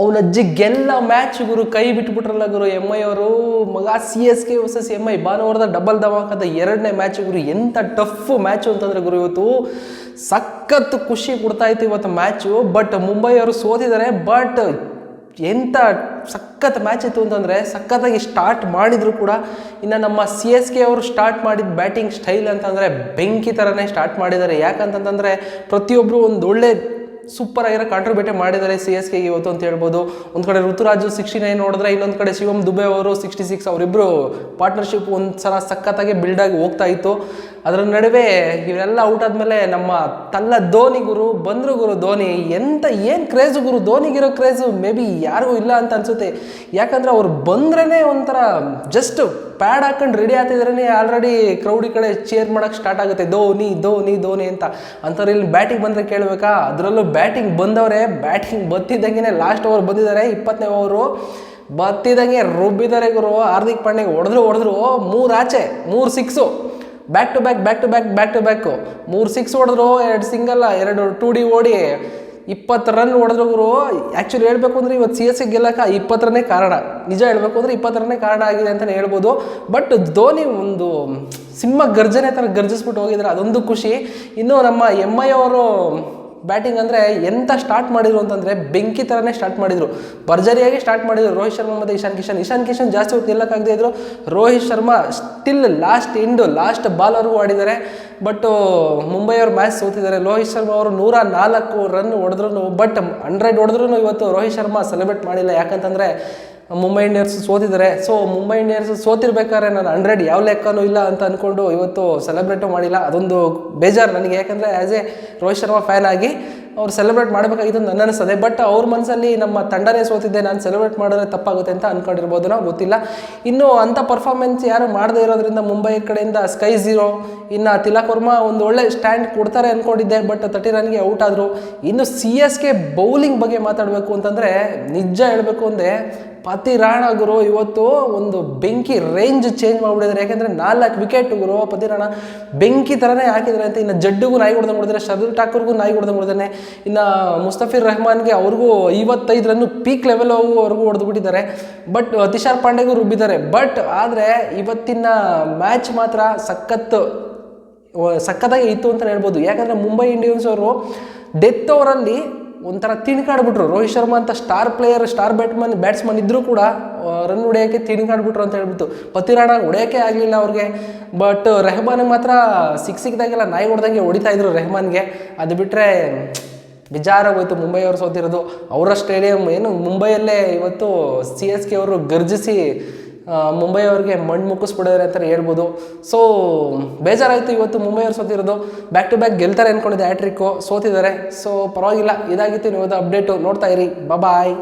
ಅವನ ಅಜ್ಜಿಗೆಲ್ಲ ಮ್ಯಾಚ್ ಗುರು ಕೈ ಬಿಟ್ಬಿಟ್ರಲ್ಲ ಗುರು M I ಅವರು. ಮಗ C S K versus M I ಭಾನುವಾರದ ಡಬಲ್ ಧಮಾಕದ ಎರಡನೇ ಮ್ಯಾಚ್ ಗುರು. ಎಂಥ ಟಫ್ ಮ್ಯಾಚು ಅಂತಂದ್ರೆ ಗುರು ಇವತ್ತು ಸಖತ್ ಖುಷಿ ಕೊಡ್ತಾ ಇತ್ತು ಇವತ್ತು ಮ್ಯಾಚು ಬಟ್ ಮುಂಬೈ ಅವರು ಸೋತಿದ್ದಾರೆ ಬಟ್ ಎಂಥ ಸಖತ್ ಮ್ಯಾಚ್ ಇತ್ತು ಅಂತಂದರೆ ಸಖತ್ತಾಗಿ ಸ್ಟಾರ್ಟ್ ಮಾಡಿದ್ರು ಕೂಡ. ಇನ್ನು ನಮ್ಮ ಸಿ ಎಸ್ ಕೆ ಅವರು ಸ್ಟಾರ್ಟ್ ಮಾಡಿದ ಬ್ಯಾಟಿಂಗ್ ಸ್ಟೈಲ್ ಅಂತಂದರೆ ಬೆಂಕಿ ಥರನೇ ಸ್ಟಾರ್ಟ್ ಮಾಡಿದ್ದಾರೆ. ಯಾಕಂತಂತಂದರೆ ಪ್ರತಿಯೊಬ್ಬರು ಒಂದು ಸೂಪರ್ ಆಗಿರೋ ಕಾಂಟ್ರಿಬ್ಯೂಟೇ ಮಾಡಿದ್ದಾರೆ ಸಿ ಎಸ್ ಕೆಗೆ ಇವತ್ತು ಅಂತ ಹೇಳ್ಬೋದು. ಒಂದು ಕಡೆ ಋತುರಾಜು ಸಿಕ್ಸ್ಟಿ ನೈನ್ ನೋಡಿದ್ರೆ, ಇನ್ನೊಂದು ಕಡೆ ಶಿವಮ್ ದುಬೆ ಅವರು ಸಿಕ್ಸ್ಟಿ ಸಿಕ್ಸ್ ಅವರಿಬ್ಬರು ಪಾರ್ಟ್ನರ್ಶಿಪ್ ಒಂದು ಸಲ ಸಖತ್ತಾಗಿ ಆಗಿ ಹೋಗ್ತಾ ಇತ್ತು. ಅದರ ನಡುವೆ ಇವರೆಲ್ಲ ಔಟ್ ಆದಮೇಲೆ ನಮ್ಮ ತಲ್ಲ ಧೋನಿ ಗುರು, ಬಂದರು ಗುರು ಧೋನಿ ಎಂಥ ಏನು ಕ್ರೇಜು ಗುರು, ಧೋನಿಗಿರೋ ಕ್ರೇಜು ಮೇ ಬಿ ಯಾರಿಗೂ ಇಲ್ಲ ಅಂತ ಅನಿಸುತ್ತೆ. ಯಾಕಂದರೆ ಅವ್ರು ಬಂದ್ರೇ ಒಂಥರ ಜಸ್ಟ್ ಪ್ಯಾಡ್ ಹಾಕೊಂಡು ರೆಡಿ ಆಗ್ತಿದ್ರೇ ಆಲ್ರೆಡಿ ಕ್ರೌಡಿ ಕಡೆ ಚೇರ್ ಮಾಡೋಕ್ಕೆ ಸ್ಟಾರ್ಟ್ ಆಗುತ್ತೆ. ಧೋನಿ ಧೋನಿ ಧೋನಿ ಅಂತ. ಅಂಥವ್ರು ಇಲ್ಲಿ ಬ್ಯಾಟಿಂಗ್ ಬಂದರೆ ಕೇಳಬೇಕಾ? ಅದರಲ್ಲೂ ಬ್ಯಾಟಿಂಗ್ ಬಂದವರೇ ಬ್ಯಾಟಿಂಗ್ ಬತ್ತಿದ್ದಂಗೆ ಲಾಸ್ಟ್ ಓವರ್ ಬಂದಿದ್ದಾರೆ. ಇಪ್ಪತ್ತನೇ ಓವರು ಬತ್ತಿದಂಗೆ ರುಬ್ಬಿದ್ದಾರೆ ಗುರು. ಹಾರ್ದಿಕ್ ಪಾಂಡ್ಯಗೆ ಹೊಡೆದ್ರು ಹೊಡೆದ್ರು. ಮೂರು ಆಚೆ, ಮೂರು six back to back back to back back to back ಮೂರು ಸಿಕ್ಸ್ ಹೊಡೆದ್ರು, ಎರಡು ಸಿಂಗಲ್ಲ ಎರಡು ಟು ಡಿ ಓಡಿ. ಇಪ್ಪತ್ತು ರನ್ ಹೊಡೆದ್ರು ಗುರು ಆ್ಯಕ್ಚುಲಿ ಹೇಳಬೇಕು ಅಂದರೆ ಇವತ್ತು ಸಿ ಎಸ್ ಸಿ ಗೆಲ್ಲಕ್ಕೆ ಇಪ್ಪತ್ತು ರನ್ನೇ ಕಾರಣ. ನಿಜ ಹೇಳಬೇಕು ಅಂದರೆ ಇಪ್ಪತ್ತರನೇ ಕಾರಣ ಆಗಿದೆ ಅಂತಲೇ ಹೇಳ್ಬೋದು. ಬಟ್ ಧೋನಿ ಒಂದು ಸಿಂಹ ಗರ್ಜನೆ ಥರ ಗರ್ಜಿಸ್ಬಿಟ್ಟು ಹೋಗಿದ್ರೆ ಅದೊಂದು ಖುಷಿ. ಇನ್ನು ನಮ್ಮ ಎಂ ಐ ಅವರು ಬ್ಯಾಟಿಂಗ್ ಅಂದರೆ ಎಂಥ ಸ್ಟಾರ್ಟ್ ಮಾಡಿದ್ರು ಅಂತಂದರೆ ಬೆಂಕಿ ಥರನೇ ಸ್ಟಾರ್ಟ್ ಮಾಡಿದರು. ಭರ್ಜರಿಯಾಗಿ ಸ್ಟಾರ್ಟ್ ಮಾಡಿದರು ರೋಹಿತ್ ಶರ್ಮಾ ಮತ್ತು ಇಶಾನ್ ಕಿಶನ್. ಇಶಾನ್ ಕಿಶನ್ ಜಾಸ್ತಿ ಹೊತ್ತು ನಿಲ್ಲಕ್ಕಾಗದೇ ಇದ್ರು. Rohit Sharma still last end last ಬಾಲರ್ಗೂ ಆಡಿದ್ದಾರೆ. ಬಟ್ಟು ಮುಂಬೈಯವರು ಮ್ಯಾಚ್ ಸೋತಿದ್ದಾರೆ. ರೋಹಿತ್ ಶರ್ಮಾ ಅವರು ನೂರ ನಾಲ್ಕು ರನ್ ಹೊಡೆದ್ರು ಬಟ್ ಹಂಡ್ರೆಡ್ ಹೊಡೆದ್ರು ಇವತ್ತು ರೋಹಿತ್ ಶರ್ಮಾ ಸೆಲೆಬ್ರೇಟ್ ಮಾಡಿಲ್ಲ. ಯಾಕಂತಂದರೆ ಮುಂಬೈ ಇಂಡಿಯನ್ಸ್ ಸೋತಿದ್ದಾರೆ ಸೊ ಮುಂಬೈ ಇಂಡಿಯನ್ಸ್ ಸೋತಿರ್ಬೇಕಾದ್ರೆ ನಾನು ಹಂಡ್ರೆಡ್ ಯಾವ ಲೆಕ್ಕನೂ ಇಲ್ಲ ಅಂತ ಅಂದ್ಕೊಂಡು ಇವತ್ತು ಸೆಲೆಬ್ರೇಟು ಮಾಡಿಲ್ಲ. ಅದೊಂದು ಬೇಜಾರು ನನಗೆ. ಯಾಕಂದರೆ as a Rohit Sharma fan ಆಗಿ ಅವ್ರು ಸೆಲೆಬ್ರೇಟ್ ಮಾಡಬೇಕಾಗಿತ್ತು ನನ್ನ ಅನಿಸ್ತದೆ. ಬಟ್ ಅವ್ರ ಮನಸ್ಸಲ್ಲಿ ನಮ್ಮ ತಂಡನೇ ಸೋತಿದ್ದೆ, ನಾನು ಸೆಲೆಬ್ರೇಟ್ ಮಾಡಿದ್ರೆ ತಪ್ಪಾಗುತ್ತೆ ಅಂತ ಅಂದ್ಕೊಂಡಿರ್ಬೋದು ನಾವು ಗೊತ್ತಿಲ್ಲ. ಇನ್ನು ಅಂಥ ಪರ್ಫಾರ್ಮೆನ್ಸ್ ಯಾರು ಮಾಡದೇ ಇರೋದ್ರಿಂದ ಮುಂಬೈ ಕಡೆಯಿಂದ ಸ್ಕೈ ಝೀರೋ ಇನ್ನು ತಿಲಕ್ ವರ್ಮಾ ಒಂದು ಒಳ್ಳೆ ಸ್ಟ್ಯಾಂಡ್ ಕೊಡ್ತಾರೆ ಅಂದ್ಕೊಂಡಿದ್ದೆ ಬಟ್ ತರ್ಟಿ ರನ್ಗೆ ಔಟ್ ಆದರು. ಇನ್ನು ಸಿ ಎಸ್ ಕೆ ಬೌಲಿಂಗ್ ಬಗ್ಗೆ ಮಾತಾಡಬೇಕು ಅಂತಂದರೆ ನಿಜ ಹೇಳಬೇಕು ಅಂದರೆ ಪತಿ ರಾಣ ಗುರು ಇವತ್ತು ಒಂದು ಬೆಂಕಿ ರೇಂಜ್ ಚೇಂಜ್ ಮಾಡಿಬಿಟ್ಟಿದ್ದಾರೆ. ಯಾಕೆಂದರೆ ನಾಲ್ಕು ವಿಕೆಟ್ ಗುರು ಪತಿ ರಾಣ ಬೆಂಕಿ ಥರನೇ ಹಾಕಿದ್ದಾರೆ ಅಂತ ಇನ್ನು ಜಡ್ಡುಗೂ ನಾಯಿ ಹೊಡೆದ ಮಾಡಿದ್ದಾರೆ ಶರದ್ ಠಾಕೂರ್ಗೂ ನಾಯಿ ಹೊಡೆದ ಮಾಡಿದ್ದಾನೆ ಇನ್ನು ಮುಸ್ತಫಿರ್ ರೆಹಮಾನ್ಗೆ ಅವ್ರಿಗೂ ಐವತ್ತೈದು ರನ್ನು ಪೀಕ್ ಲೆವೆಲ್ ಅವ್ರಿಗೂ ಹೊಡೆದ್ಬಿಟ್ಟಿದ್ದಾರೆ ಬಟ್ ತಿಶಾರ್ ಪಾಂಡೆಗೂ ರುಬ್ಬಿದ್ದಾರೆ. ಬಟ್ ಆದರೆ ಇವತ್ತಿನ ಮ್ಯಾಚ್ ಮಾತ್ರ ಸಖತ್ತು ಸಖತ್ತಾಗಿ ಇತ್ತು ಅಂತ ಹೇಳ್ಬೋದು. ಯಾಕಂದರೆ ಮುಂಬೈ ಇಂಡಿಯನ್ಸ್ ಅವರು ಡೆತ್ ಅವರಲ್ಲಿ ಒಂಥರ ತಿಣ್ಕಾಡ್ಬಿಟ್ರು. ರೋಹಿತ್ ಶರ್ಮಾ ಅಂತ star player star batman batsman ಇದ್ದರೂ ಕೂಡ ರನ್ ಹೊಡೆಯೋಕ್ಕೆ ತಿಣ್ಕಾಡ್ಬಿಟ್ರು ಅಂತ ಹೇಳ್ಬಿಟ್ಟು. ಪತಿರಾಣ ಹೊಡೆಯೋಕ್ಕೆ ಆಗಲಿಲ್ಲ ಅವ್ರಿಗೆ. ಬಟ್ ರೆಹಮಾನ್ ಮಾತ್ರ ಸಿಕ್ ಸಿಕ್ದಾಗೆಲ್ಲ ನಾಯಿ ಹೊಡೆದಂಗೆ ಹೊಡಿತಾ ಇದ್ರು ರೆಹಮಾನ್ಗೆ. ಅದು ಬಿಟ್ಟರೆ ಬೇಜಾರಾಗೋಯ್ತು ಮುಂಬೈ ಅವರು ಸೋತಿರೋದು. ಅವರ ಸ್ಟೇಡಿಯಂ ಏನು ಮುಂಬೈಯಲ್ಲೇ ಇವತ್ತು ಸಿ ಎಸ್ ಕೆ ಅವರು ಗರ್ಜಿಸಿ ಮುಂಬೈ ಅವ್ರಿಗೆ ಮಣ್ಣು ಮುಕ್ಕಿಸ್ಬಿಡಿದ್ರೆ ಅಂತ ಹೇಳ್ಬೋದು. ಸೊ ಬೇಜಾರಾಯಿತು ಇವತ್ತು ಮುಂಬೈ ಅವ್ರು ಸೋತಿರೋದು. ಬ್ಯಾಕ್ ಟು ಬ್ಯಾಕ್ ಗೆಲ್ತಾರೆ ಅಂದ್ಕೊಂಡಿದ್ದೆ ಹ್ಯಾಟ್ರಿಕ್ಕು ಸೋತಿದ್ದಾರೆ. ಸೊ ಪರವಾಗಿಲ್ಲ. ಇದಾಗಿತ್ತು ನೀವು ಅಪ್ಡೇಟು ನೋಡ್ತಾ ಇರಿ. ಬಾಯ್